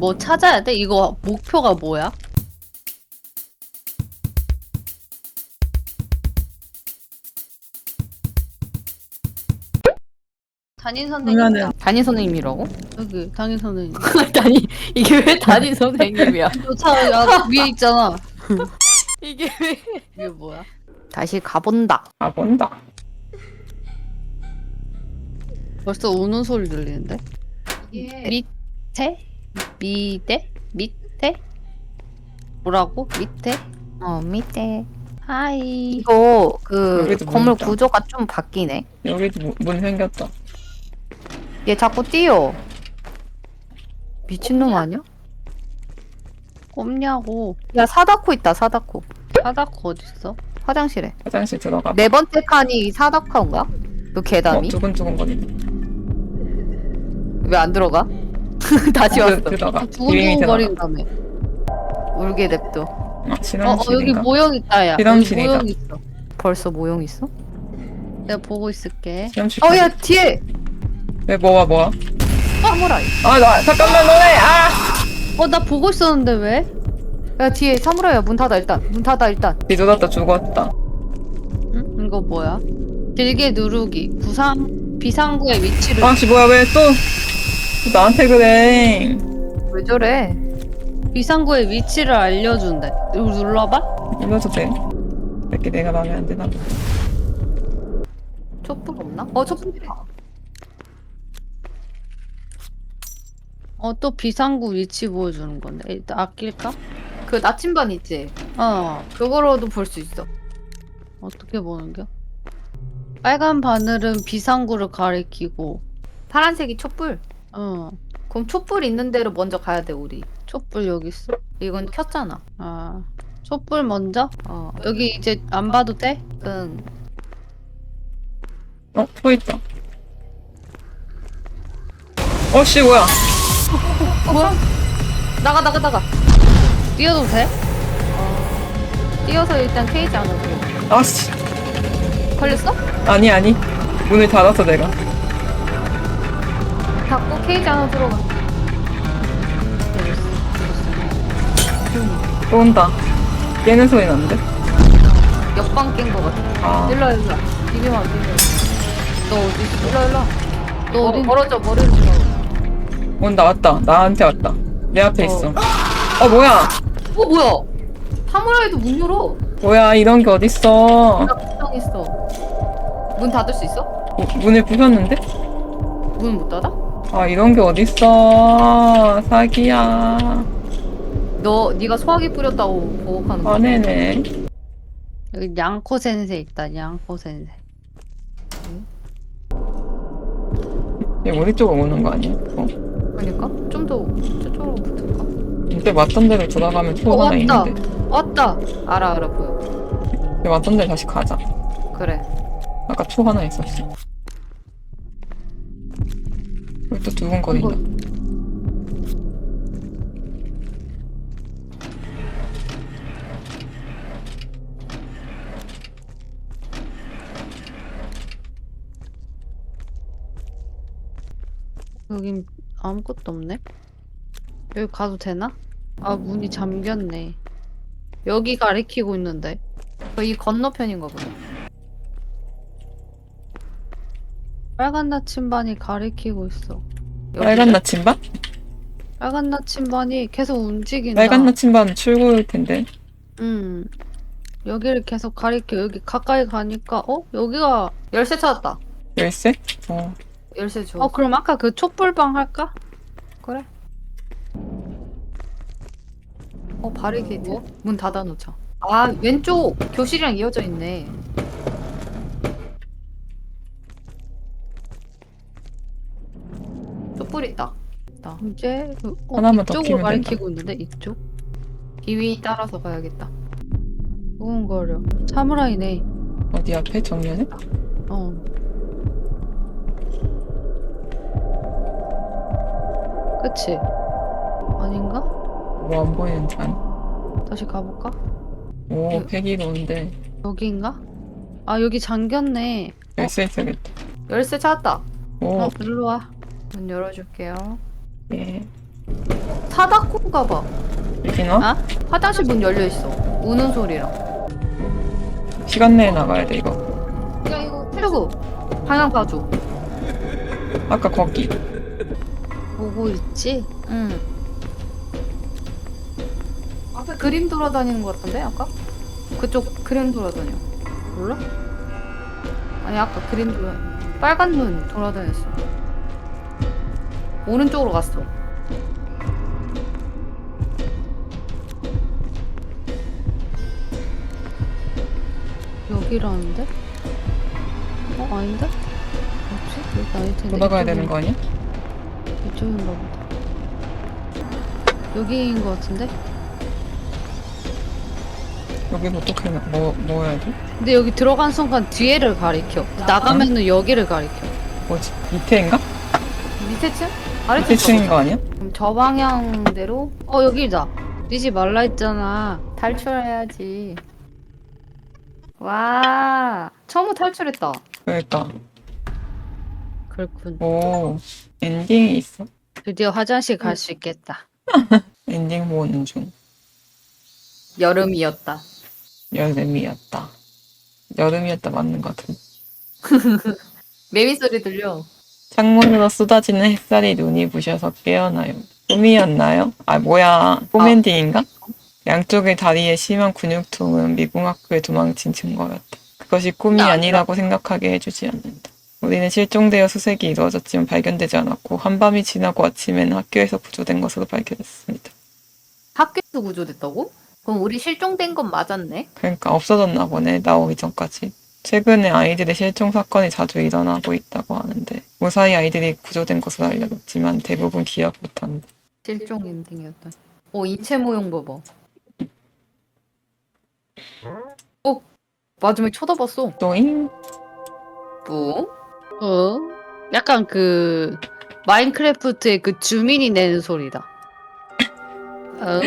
뭐 찾아야 돼? 이거 목표가 뭐야? 담임 선생님 그러면은 담임 선생님이라고? 여기 담임 선생님 아니 이게 왜 담임 선생님이야? 차 야, 위에 있잖아 이게 왜? 이게 뭐야? 다시 가본다. 아 본다. 벌써 우는 소리 들리는데? 밑에? 밑에? 밑에? 뭐라고? 밑에? 어 밑에. 하이 이거 그 여기도 건물. 구조가 좀 바뀌네. 여기도 문- 문 생겼다. 얘 자꾸 뛰어. 미친놈 아니야? 꼽냐고 야 사다코 있다 사다코. 바닥 어딨어? 화장실에. 화장실 들어가. 네 번째 칸이 사다카인가? 그 어, 계단이? 두근두근 거린다. 왜 안 들어가? 다시 그- 왔어. 들어가. 들어가. 두근두근거린다며 울게 냅둬. 아, 어, 어 여기? 모형 있다 야 여기. 모형 있어 벌써 모형 있어? 내가 보고 있을게. 어야 뒤에 왜 뭐야 뭐야? 사무라이. 아 나 잠깐만 너네 아. 어 나 보고 있었는데 왜? 야 뒤에 사무라이야 문 닫아 일단. 문 닫아 일단. 뒤돌았다 죽었다. 응? 이거 뭐야? 길게 누르기 부상 비상구의 위치를 아 씨 뭐야 왜 또 나한테 그래? 왜 저래? 비상구의 위치를 알려준대 이거 눌러봐? 이거도 돼? 이렇게 내가 마음에 안 드나? 촛불 없나? 어 촛불 있다. 어 또 비상구 위치 보여주는 건데 일단 아낄까? 그 나침반 있지? 어 그거로도 볼 수 있어. 어떻게 보는 겨? 빨간 바늘은 비상구를 가리키고 파란색이 촛불. 어 그럼 촛불 있는 데로 먼저 가야 돼 우리. 촛불 여기 있어 이건 켰잖아. 아 촛불 먼저? 어. 여기 이제 안 봐도 돼? 응. 어? 또 있다. 어 씨 뭐야? 뭐야? 나가 나가 나가. 뛰어도 돼? 뛰어서 일단 케이지 안으로 들어. 아씨 걸렸어? 아니 아니 문을 닫았어 내가. 닫고 케이지 안으로 들어가. 또 온다. 깨는 소리 나는데? 옆방 깬 거 같아. 아 일로 와, 일로 와. 비비면 안 돼. 너 어디 있어? 일로 와, 일로 와. 너 어디 어, 멀어져 머리를 들어. 온다 왔다. 나한테 왔다. 내 앞에 어. 있어. 어 뭐야? 어 뭐야? 사무라이도 문 열어. 뭐야 이런 게 어딨어? 나 있어. 문 닫을 수 있어? 이- 문을 부셨는데? 문 못 닫아? 아 이런 게 어딨어? 사기야. 너 네가 소화기 뿌렸다고 보고하는 아, 거. 화내네. 여기 양코 센세 있다 양코 센세 얘 우리 쪽으로 오는 거 아니야? 어. 그러니까 좀 더 저쪽으로 붙을까? 이때 왔던 데로 돌아가면 초 어, 하나 왔다. 있는데. 왔다 알아 알아 보여. 얘 왔던 데 다시 가자. 그래. 아까 초 하나 있었어. 여기 또 두근거린다. 여긴 아무것도 없네 여기 가도 되나? 아 문이 잠겼네 여기 가리키고 있는데 거의 건너편인가 보네. 빨간 나침반이 가리키고 있어 여기. 빨간 나침반? 빨간 나침반이 계속 움직인다 빨간 나침반 출구일 텐데. 음 여기를 계속 가리켜 여기 가까이 가니까 어? 여기가 열쇠 찾았다. 열쇠? 어. 열쇠 줘. 어 그럼 아까 그 촛불방 할까? 그래. 어 바리게이트. 뭐? 문 닫아놓자. 아 왼쪽 교실이랑 이어져 있네. 촛불 있다. 있다. 이제 그- 어, 하나만 더 이쪽으로 키면 가리키고 있는데 이쪽? 비위 따라서 가야겠다. 두근거려 사무라이네 어디 앞에 정면에? 어 그치? 아닌가? 뭐 안 보이는지 아니? 다시 가볼까? 오, 패기로운데. 여기인가? 아 여기 잠겼네 열쇠 있어야겠다. 열쇠 찾았다. 오, 어 일로 와 문 열어줄게요. 예. 사다코인가 봐. 유진아? 아? 화장실 문 열려 있어. 우는 소리랑. 시간 내에 나가야 돼 이거. 야 이거 태구 방향 봐줘. 아까 거기. 보고 있지? 응. 앞에 그림 돌아다니는 것 같던데 아까? 그쪽 그림 돌아다녀. 몰라? 아니 아까 그림 돌아. 빨간 눈 돌아다녔어. 오른쪽으로 갔어. 여기라는데? 어 아닌데? 뭐지? 여기 아닐 텐데. 돌아가야 되는 거 아니야? 이쪽인가 보다. 여기인 것 같은데? 여기서 어떻게 나, 뭐, 뭐 해야 돼? 근데 여기 들어간 순간 뒤에를 가리켜. 나가면은 여기를 가리켜. 뭐지? 밑에인가? 밑에 층? 아래층 층인 거 아니야? 그럼 저 방향대로 어 여기다. 뛰지 말라 했잖아. 탈출해야지. 와 처음 탈출했다. 그러니까. 그렇군. 오, 엔딩이 있어. 드디어 화장실 갈 수 있겠다. 엔딩 보는 중. 여름이었다. 여름이었다. 여름이었다 맞는 것 같은데. 매미 소리 들려. 창문으로 쏟아지는 햇살이 눈이 부셔서 깨어나요. 꿈이었나요? 아 뭐야 꿈 엔딩인가? 양쪽의 다리에 심한 근육통은 미궁학교에 도망친 증거였다. 그것이 꿈이 나 아니라고 생각하게 해주지 않는다. 우리는 실종되어 수색이 이루어졌지만 발견되지 않았고 한밤이 지나고 아침에는 학교에서 구조된 것으로 밝혀졌습니다. 학교에서 구조됐다고? 그럼 우리 실종된 건 맞았네. 그러니까 없어졌나 보네 나오기 전까지. 최근에 아이들의 실종 사건이 자주 일어나고 있다고 하는데 무사히 아이들이 구조된 것으로 알려졌지만 대부분 기억 못한다. 실종 엔딩이었다. 오 인체 모형 봐봐. 어 마지막에 쳐다봤어. 또잉 뭐? 어? 약간 그 마인크래프트의 그 주민이 내는 소리다. 어?